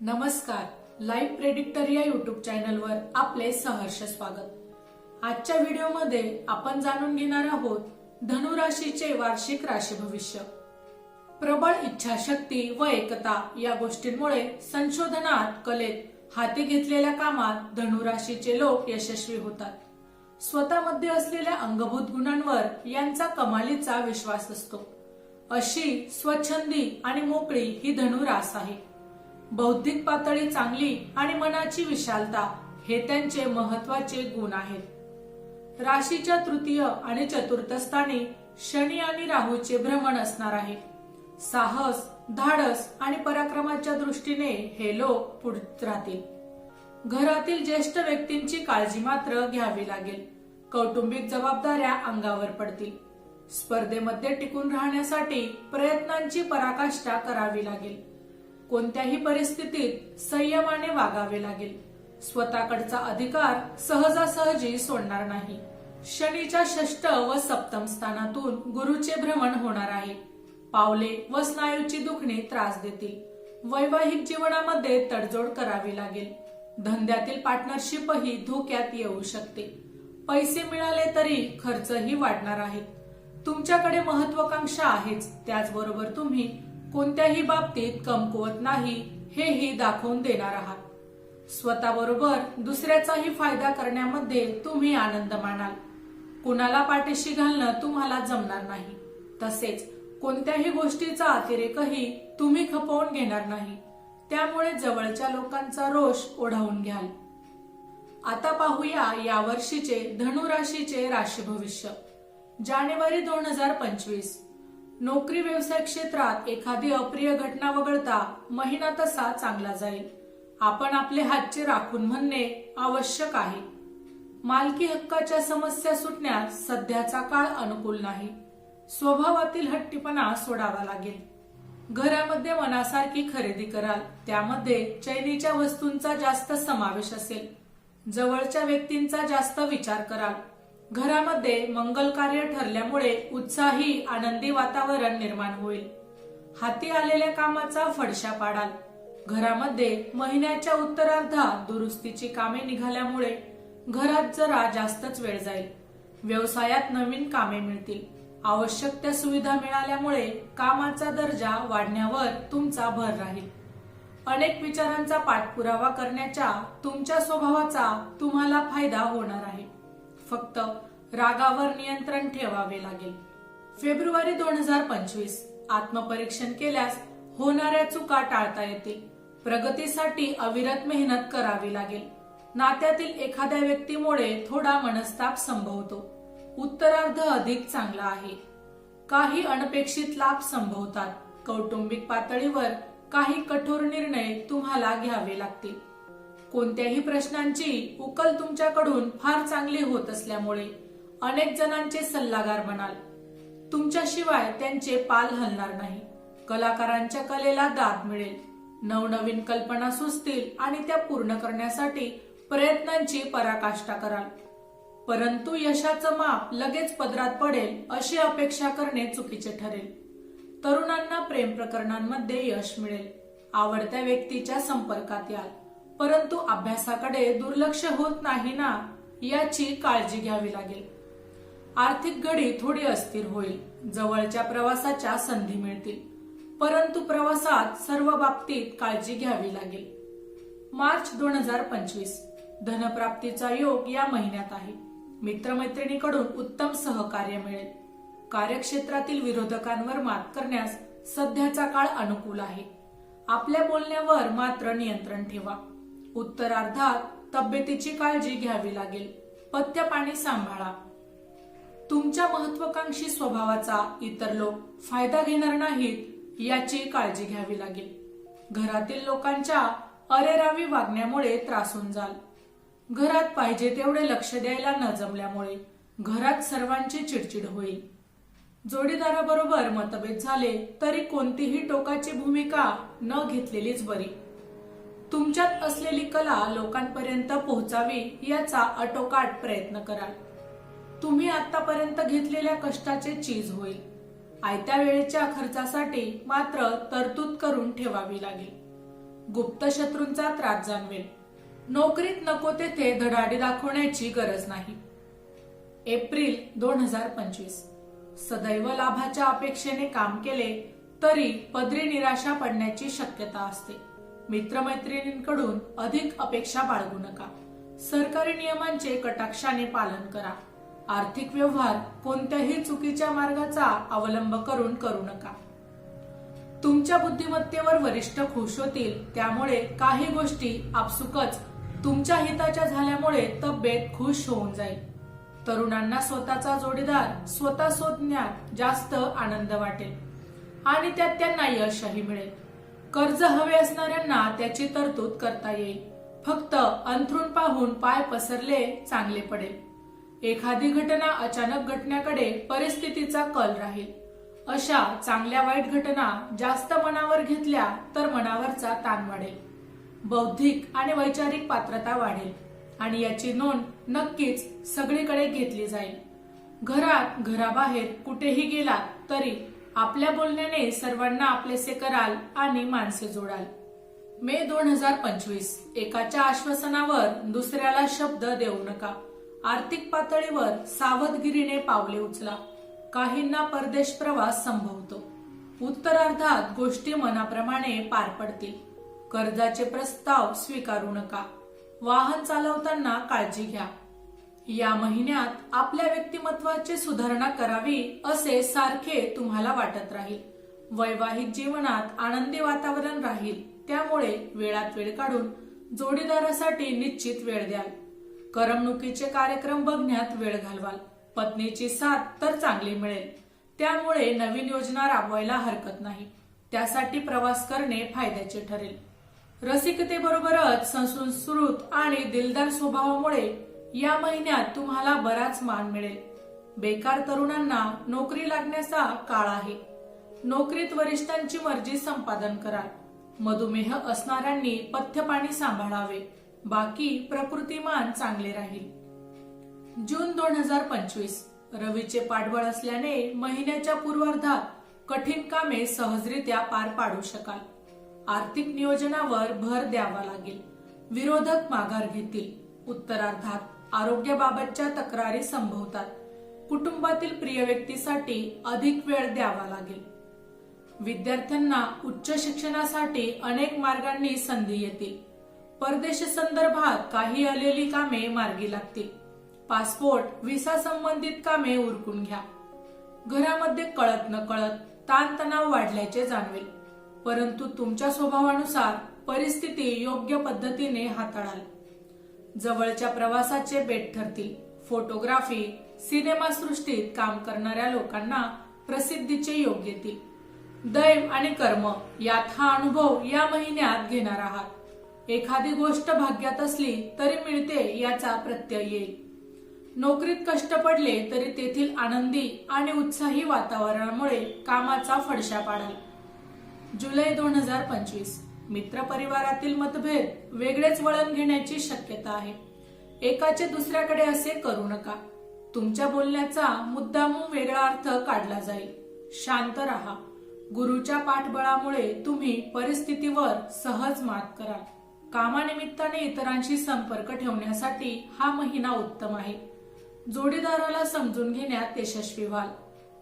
नमस्कार. Live predictor या YouTube चॅनलवर आपले सहर्ष स्वागत. आजच्या व्हिडिओमध्ये आपण जाणून घेणार आहोत धनुराशीचे वार्षिक राशी भविष्य. प्रबळ इच्छाशक्ती व एकता या गोष्टींमुळे संशोधनात कलेत हाती घेतलेल्या कामात धनुराशीचे लोक यशस्वी होतात. स्वतःमध्ये असलेल्या अंगभूत गुणांवर यांचा कमालीचा विश्वास असतो. अशी स्वच्छंदी आणि मोकळी ही धनुरास आहे. बौद्धिक पातळी चांगली आणि मनाची विशालता हे त्यांचे महत्त्वाचे गुण आहेत. राशीच्या तृतीय आणि चतुर्थ स्थानी शनी आणि राहूचे भ्रमण असणार आहे. साहस धाडस आणि पराक्रमाच्या दृष्टीने हे लोक पुढे राहतील. घरातील ज्येष्ठ व्यक्तींची काळजी मात्र घ्यावी लागेल. कौटुंबिक जबाबदाऱ्या अंगावर पडतील. स्पर्धेमध्ये टिकून राहण्यासाठी प्रयत्नांची पराकाष्ठा करावी लागेल. कोणत्याही परिस्थितीत संयमाने वागावे लागेल. स्वतःकडचा अधिकार सहजासहजी सोडणार नाही. शनीच्या षष्ट व सप्तम स्थानातून गुरुचे भ्रमण होणार आहे. पावले व स्नायूची दुखणी त्रास देतील. वैवाहिक जीवनामध्ये तडजोड करावी लागेल. धंद्यातील पार्टनरशिपही धोक्यात येऊ शकते. पैसे मिळाले तरी खर्चही वाढणार आहेत तुमच्याकडे महत्वाकांक्षा आहेच त्याचबरोबर तुम्ही कोणत्याही बाबतीत कमकुवत नाही हेही दाखवून देणार आहात. स्वतःबरोबर दुसऱ्याचाही फायदा करण्यामध्ये तुम्ही आनंद मानाल. कुणाला पाठीशी घालणं तुम्हाला जमणार नाही. तसेच कोणत्याही गोष्टीचा अतिरेकही तुम्ही खपवून घेणार नाही. त्यामुळे जवळच्या लोकांचा रोष ओढावून घ्याल. आता पाहूया या वर्षीचे धनुराशीचे राशी भविष्य. जानेवारी दोन हजार पंचवीस. नोकरी व्यवसाय क्षेत्रात एखादी अप्रिय घटना वगळता महिना तसा चांगला जाईल. आपण आपले हातचे राखून म्हणणे आवश्यक आहे. मालकी हक्काच्या समस्या सुटण्यास सध्याचा काळ अनुकूल नाही. स्वभावातील हट्टीपणा सोडावा लागेल. घरामध्ये मनासारखी खरेदी कराल त्यामध्ये चैनीच्या वस्तूंचा जास्त समावेश असेल. जवळच्या व्यक्तींचा जास्त विचार कराल घरामध्ये मंगल कार्य ठरल्यामुळे उत्साही आनंदी वातावरण निर्माण होईल. हाती आलेल्या कामाचा फडशा पाडाल. घरामध्ये महिन्याच्या उत्तरार्धा दुरुस्तीची कामे निघाल्यामुळे घरात जरा जास्तच वेळ जाईल. व्यवसायात नवीन कामे मिळतील. आवश्यक त्या सुविधा मिळाल्यामुळे कामाचा दर्जा वाढण्यावर तुमचा भर राहील. अनेक विचारांचा पाठपुरावा करण्याच्या तुमच्या स्वभावाचा तुम्हाला फायदा होणार आहे. फक्त रागावर नियंत्रण ठेवावे लागेल. फेब्रुवारी दोन हजार पंचवीस आत्मपरीक्षण केल्यास होणाऱ्या चुका टाळता येतील. प्रगतीसाठी अविरत मेहनत करावी लागेल. नात्यातील एखाद्या व्यक्तीमुळे थोडा मनस्ताप संभवतो. उत्तरार्ध अधिक चांगला आहे. काही अनपेक्षित लाभ संभवतात. कौटुंबिक पातळीवर काही कठोर निर्णय तुम्हाला घ्यावे लागतील. कोणत्याही प्रश्नांची उकल तुमच्याकडून फार चांगली होत असल्यामुळे अनेक जणांचे सल्लागार बनाल तुमच्याशिवाय त्यांचे पाल हलणार नाही. कलाकारांच्या कलेला दाद मिळेल. नवनवीन कल्पना सुचतील आणि त्या पूर्ण करण्यासाठी प्रयत्नांची पराकाष्ठा कराल. परंतु यशाचं माप लगेच पदरात पडेल अशी अपेक्षा करणे चुकीचे ठरेल. तरुणांना प्रेम प्रकरणांमध्ये यश मिळेल. आवडत्या व्यक्तीच्या संपर्कात याल. परंतु अभ्यासाकडे दुर्लक्ष होत नाही ना याची काळजी घ्यावी लागेल. आर्थिक घडी थोडी अस्थिर होईल. जवळच्या प्रवासाच्या संधी मिळतील. परंतु प्रवासात सर्व बाबतीत काळजी घ्यावी लागेल. मार्च दोन हजार पंचवीस. धनप्राप्तीचा योग या महिन्यात आहे. मित्रमैत्रिणीकडून उत्तम सहकार्य मिळेल. कार्यक्षेत्रातील विरोधकांवर मात करण्यास सध्याचा काळ अनुकूल आहे. आपल्या बोलण्यावर मात्र नियंत्रण ठेवा. उत्तरार्धात तब्येतीची काळजी घ्यावी लागेल. पथ्य पाणी सांभाळा. तुमच्या महत्वाकांक्षी स्वभावाचा इतर लोक फायदा घेणार नाहीत याची काळजी घ्यावी लागेल. घरातील लोकांच्या अरेरावी वागण्यामुळे त्रासून जाल. घरात पाहिजे तेवढे लक्ष द्यायला न जमल्यामुळे घरात सर्वांची चिडचिड होईल. जोडीदाराबरोबर मतभेद झाले तरी कोणतीही टोकाची भूमिका न घेतलेलीच बरी. तुमच्यात असलेली कला लोकांपर्यंत पोहोचावी याचा अटोकाट प्रयत्न कराल. तुम्ही आतापर्यंत घेतलेल्या कष्टाचे चीज होईल. आयत्या वेळेच्या खर्चासाठी मात्र तरतूद करून ठेवावी लागेल. गुप्त शत्रूंचा त्रास जाणवेल. नोकरीत नको तेथे धडाडी दाखवण्याची गरज नाही. एप्रिल दोन हजार पंचवीस. सदैव लाभाच्या अपेक्षेने काम केले तरी पदरी निराशा पडण्याची शक्यता असते. मित्रमैत्रिणींकडून अधिक अपेक्षा बाळगू नका. सरकारी नियमांचे कटाक्षाने पालन करा. आर्थिक व्यवहार कोणत्याही चुकीच्या मार्गाचा अवलंब करून करू नका. तुमच्या बुद्धिमत्तेवर वरिष्ठ खुश होतील त्यामुळे काही गोष्टी आपसुकच तुमच्या हिताच्या झाल्यामुळे तब्येत खुश होऊन जाईल. तरुणांना स्वतःचा जोडीदार स्वतः शोधण्यात जास्त आनंद वाटेल आणि त्यात त्यांना यशही मिळेल. कर्ज हवे असणाऱ्यांना त्याची तरतूद करता येईल. फक्त अंथरूण पाहून पाय पसरले चांगले पडेल. एखादी घटना अचानक घटण्याकडे परिस्थितीचा कल राहील. अशा चांगल्या वाईट घटना जास्त मनावर घेतल्या तर मनावरचा ताण वाढेल. बौद्धिक आणि वैचारिक पात्रता वाढेल आणि याची नोंद नक्कीच सगळीकडे घेतली जाईल. घरात घराबाहेर कुठेही गेलात तरी आपल्या बोलण्याने सर्वांना आपलेसे कराल आणि माणसे जोडाल. मे दोन हजार पंचवीस एकाच्या आश्वासनावर दुसऱ्याला शब्द देऊ नका. आर्थिक पातळीवर सावधगिरीने पावले उचला. काहींना परदेश प्रवास संभवतो. उत्तरार्धात गोष्टी मनाप्रमाणे पार पडतील. कर्जाचे प्रस्ताव स्वीकारू नका. वाहन चालवताना काळजी घ्या. या महिन्यात आपल्या व्यक्तिमत्वाची सुधारणा करावी असे सारखे तुम्हाला वाटत राहील. वैवाहिक जीवनात आनंदी वातावरण राहील त्यामुळे वेळात वेळ काढून जोडीदारासाठी निश्चित वेळ द्याल. करमणुकीचे कार्यक्रम बघण्यात वेळ घालवाल. पत्नीची साथ तर चांगली मिळेल. त्यामुळे नवीन योजना राबवायला हरकत नाही. त्यासाठी प्रवास करणे फायद्याचे ठरेल. रसिकतेबरोबरच सुश्रुत आणि दिलदार स्वभावामुळे या महिन्यात तुम्हाला बराच मान मिळेल. बेकार तरुणांना नोकरी लागण्याचा काळ आहे. नोकरीत वरिष्ठांची मर्जी संपादन कराल मधुमेह असणाऱ्यांनी पथ्यपाणी सांभाळावे. बाकी प्रकृतीमान चांगले राहील. जून दोन हजार पंचवीस. रवीचे पाठबळ असल्याने महिन्याच्या पूर्वार्धात कठीण कामे सहजरित्या पार पाडू शकाल. आर्थिक नियोजनावर भर द्यावा लागेल. विरोधक माघार घेतील. उत्तरार्धात आरोग्याबाबतच्या तक्रारी संभवतात. कुटुंबातील प्रिय व्यक्तीसाठी अधिक वेळ द्यावा लागेल. विद्यार्थ्यांना उच्च शिक्षणासाठी अनेक मार्गांनी संधी येतील. परदेश संदर्भात काही आलेली कामे मार्गी लागतील. पासपोर्ट व्हिसा संबंधित कामे उरकून घ्या. घरामध्ये कळत न कळत ताणतणाव वाढल्याचे जाणवेल. परंतु तुमच्या स्वभावानुसार परिस्थिती योग्य पद्धतीने हाताळाल. जवळच्या प्रवासाचे बेट ठरतील. फोटोग्राफी सिनेमा सृष्टीत काम करणाऱ्या लोकांना प्रसिद्धीचे योग येतील. दैव आणि कर्म यात हा अनुभव या महिन्यात घेणार आहात. एखादी गोष्ट भाग्यात असली तरी मिळते याचा प्रत्यय येईल. नोकरीत कष्ट पडले तरी तेथील आनंदी आणि उत्साही वातावरणामुळे कामाचा फडशा पाडाल. जुलै दोन हजार पंचवीस. मित्र परिवारातील मतभेद वेगळेच वळण घेण्याची शक्यता आहे. एकाचे दुसऱ्याकडे असे करू नका. तुमच्या बोलण्याचा मुद्दामून वेगळा अर्थ काढला जाईल. शांत राहा. गुरुच्या पाठबळामुळे तुम्ही परिस्थितीवर सहज मात करा कामानिमित्ताने इतरांशी संपर्क ठेवण्यासाठी हा महिना उत्तम आहे. जोडीदाराला समजून घेण्यात यशस्वी व्हाल.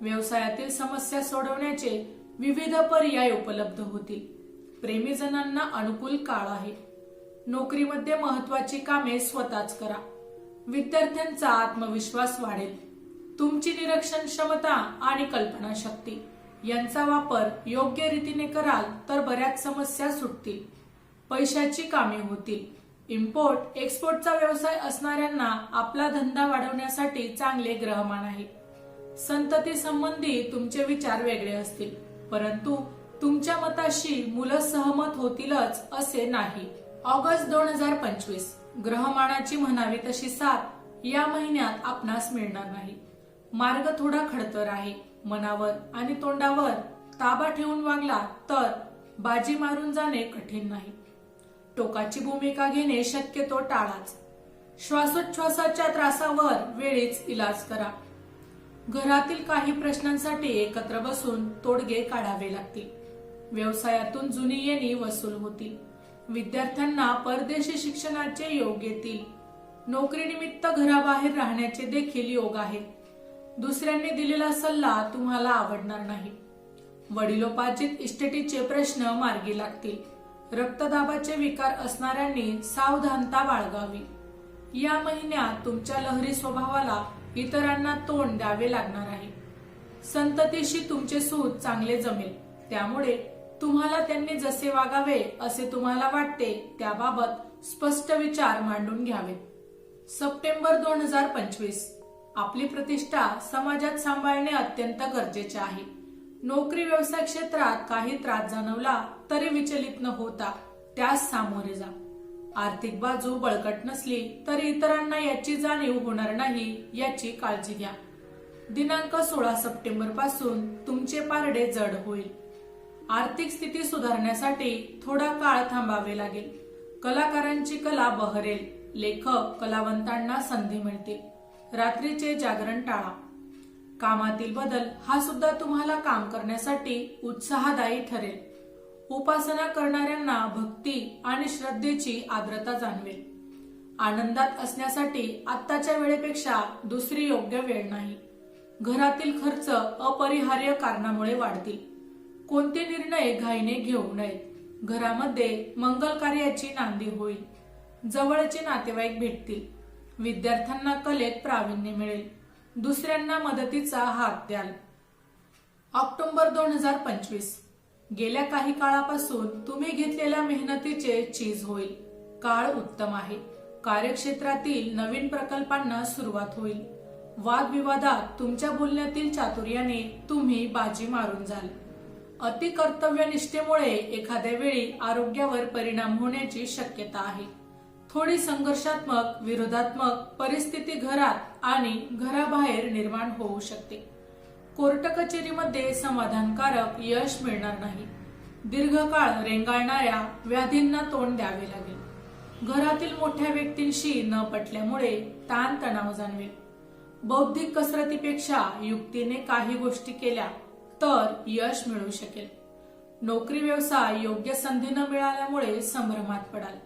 व्यवसायातील समस्या सोडवण्याचे विविध पर्याय उपलब्ध होतील. प्रेमीजनांना अनुकूल काळ आहे. नोकरीमध्ये महत्वाची कामे स्वतःच करा. विद्यार्थ्यांचा आत्मविश्वास वाढेल. तुमची निरीक्षण क्षमता आणि कल्पनाशक्ती यांचा वापर योग्य रीतीने कराल तर बऱ्याच समस्या सुटतील. पैशाची कामे होतील. इम्पोर्ट एक्सपोर्टचा व्यवसाय असणाऱ्यांना आपला धंदा वाढवण्यासाठी चांगले ग्रहमान आहे. संतती संबंधी तुमचे विचार वेगळे असतील. परंतु तुमच्या मताशी मुलं सहमत होतीलच असे नाही. ऑगस्ट दोन हजार पंचवीस. ग्रहमानाची म्हणावी तशी साथ या महिन्यात आपणास मिळणार नाही. मार्ग थोडा खडतर आहे. मनावर आणि तोंडावर ताबा ठेवून वागला तर बाजी मारून जाणे कठीण नाही. टोकाची भूमिका घेणे शक्यतो टाळाच. श्वासोच्छ्वासाच्या त्रासावर वेळीच इलाज करा. घरातील काही प्रश्नांसाठी एकत्र बसून तोडगे काढावे लागतील. व्यवसायातून जुनी येणी वसूल होतील. विद्यार्थ्यांना परदेशी शिक्षणाचे योग येतील. नोकरीनिमित्त घराबाहेर राहण्याचे देखील योग आहे. दुसऱ्यांनी दिलेला सल्ला तुम्हाला आवडणार नाही. वडिलोपार्जित इस्टेटीचे प्रश्न मार्गी लागतील. रक्तदाबाचे विकार असणाऱ्यांनी सावधानता बाळगावी. या महिन्यात तुमच्या लहरी स्वभावाला इतरांना तोंड द्यावे लागणार आहे. संततीशी तुमचे सूत चांगले जमेल. त्यामुळे तुम्हाला त्यांनी जसे वागावे असे तुम्हाला वाटते त्याबाबत स्पष्ट विचार मांडून घ्यावे. सप्टेंबर दोन हजार पंचवीस. आपली प्रतिष्ठा समाजात सांभाळणे अत्यंत गरजेचे आहे. नोकरी व्यवसाय क्षेत्रात काही त्रास जाणवला तरी विचलित न होता त्यास सामोरे जा. आर्थिक बाजू बळकट नसली तरी इतरांना याची जाणीव होणार नाही याची काळजी घ्या. दिनांक सोळा सप्टेंबरपासून तुमचे पारडे जड होईल. आर्थिक स्थिती सुधारण्यासाठी थोडा काळ थांबावे लागेल. कलाकारांची कला बहरेल. लेखक कलावंतांना संधी मिळतील. रात्रीचे जागरण टाळा. कामातील बदल हा सुद्धा तुम्हाला काम करण्यासाठी उत्साहदायी ठरेल. उपासना करणाऱ्यांना भक्ती आणि श्रद्धेची आर्द्रता जाणवेल. आनंदात असण्यासाठी आत्ताच्या वेळेपेक्षा दुसरी योग्य वेळ नाही. घरातील खर्च अपरिहार्य कारणामुळे वाढतील. कोणते निर्णय घाईने घेऊ नयेत. घरामध्ये मंगल कार्याची नांदी होईल. जवळचे नातेवाईक भेटतील. विद्यार्थ्यांना कलेत प्रावीण्य मिळेल. दुसऱ्यांना मदतीचा हात द्याल. ऑक्टोबर दोन हजार पंचवीस. गेल्या काही काळापासून तुम्ही घेतलेल्या मेहनतीचे चीज होईल. काळ उत्तम आहे. कार्यक्षेत्रातील नवीन प्रकल्पांना सुरुवात होईल. वादविवादात तुमच्या बोलण्यातील चातुर्याने तुम्ही बाजी मारून जाल. अतिकर्तव्यनिष्ठेमुळे एखाद्या वेळी आरोग्यावर परिणाम होण्याची शक्यता आहे. थोडी संघर्षात्मक विरोधात्मक परिस्थिती घरात आणि घराबाहेर निर्माण होऊ शकते. कोर्ट कचेरीमध्ये समाधानकारक यश मिळणार नाही. दीर्घकाळ रेंगाळणाऱ्या व्याधींना तोंड द्यावे लागेल. घरातील मोठ्या व्यक्तींशी न पटल्यामुळे ताणतणाव जाणवेल. बौद्धिक कसरतीपेक्षा युक्तीने काही गोष्टी केल्या तर यश मिळू शकेल. नोकरी व्यवसाय योग्य संधी न मिळाल्यामुळे संभ्रमात पडाल.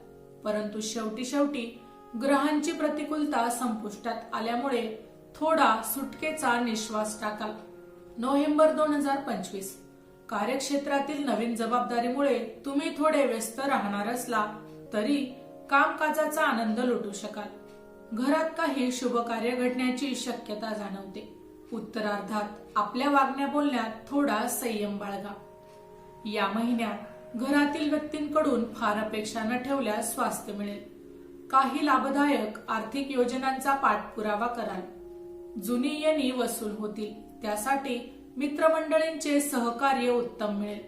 परंतु शेवटी शेवटी ग्रहांची प्रतिकूलता संपुष्टात आल्यामुळे थोडा सुटकेचा निश्वास टाकाल. नोव्हेंबर दोन हजार पंचवीस. कार्यक्षेत्रातील नवीन जबाबदारीमुळे तुम्ही थोडे व्यस्त राहणार असला तरी कामकाजाचा आनंद लुटू शकाल. घरात काही शुभ कार्य घडण्याची शक्यता जाणवते. उत्तरार्धात आपल्या वागण्या बोलण्यात थोडा संयम बाळगा. या महिन्यात घरातील व्यक्तींकडून फार अपेक्षा न ठेवल्यास स्वास्थ्य मिळेल. काही लाभदायक आर्थिक योजनांचा पाठपुरावा कराल. जुनी येणी वसूल होतील. त्यासाठी मित्रमंडळींचे सहकार्य उत्तम मिळेल.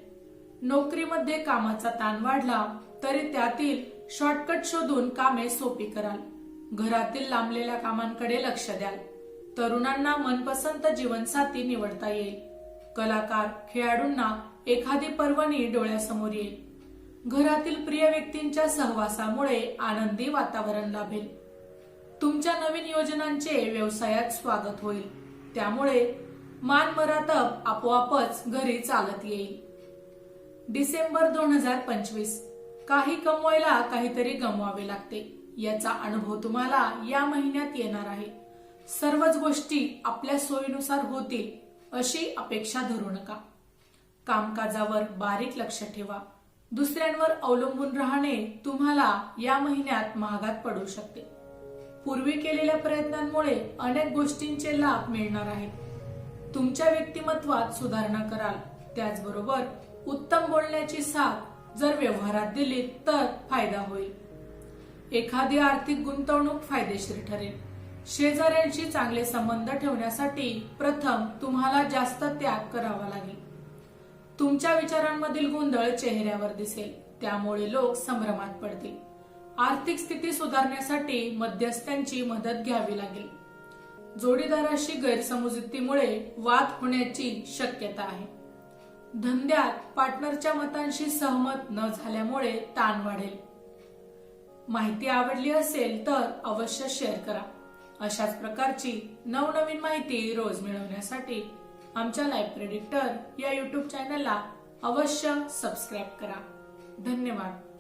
नोकरीमध्ये कामाचा ताण वाढला तरी त्यातील शॉर्टकट शोधून कामे सोपी कराल. घरातील लांबलेल्या कामांकडे लक्ष द्याल. तरुणांना मनपसंत जीवनसाथी निवडता येईल. कलाकार खेळाडूंना एखादी पर्वणी डोळ्यासमोर येईल. घरातील प्रिय व्यक्तींच्या सहवासामुळे आनंदी वातावरण लाभेल. तुमच्या नवीन योजनांचे व्यवसायात स्वागत होईल. त्यामुळे मान मरातब आपोआपच घरी चालत येईल. डिसेंबर दोन हजार पंचवीस. काही कमवायला काहीतरी गमवावे लागते. याचा अनुभव तुम्हाला या महिन्यात येणार आहे. सर्वच गोष्टी आपल्या सोयीनुसार होतील अशी अपेक्षा धरू नका. कामकाजावर बारीक लक्ष ठेवा. दुसऱ्यांवर अवलंबून राहणे तुम्हाला या महिन्यात महागात पडू शकते. पूर्वी केलेल्या प्रयत्नांमुळे अनेक गोष्टींचे लाभ मिळणार आहेत. तुमच्या व्यक्तिमत्वात सुधारणा कराल. त्याचबरोबर उत्तम बोलण्याची साथ जर व्यवहारात दिली तर फायदा होईल. एखादी आर्थिक गुंतवणूक फायदेशीर ठरेल. शेजाऱ्यांशी चांगले संबंध ठेवण्यासाठी प्रथम तुम्हाला जास्त त्याग करावा लागेल. तुमच्या विचारांमधील गोंधळ चेहऱ्यावर दिसेल. त्यामुळे लोक संभ्रमात पडतील. आर्थिक स्थिती सुधारण्यासाठी मध्यस्थ्यांची मदत घ्यावी लागेल. जोडीदाराशी गैरसमजुतीमुळे वाद होण्याची शक्यता आहे. धंद्यात पार्टनरच्या मतांशी सहमत न झाल्यामुळे ताण वाढेल. माहिती आवडली असेल तर अवश्य शेअर करा. अशाच प्रकारची नवनवीन माहिती रोज मिळवण्यासाठी आमच्या लाईव्ह प्रेडिक्टर या युट्यूब चॅनलला अवश्य सबस्क्राईब करा. धन्यवाद.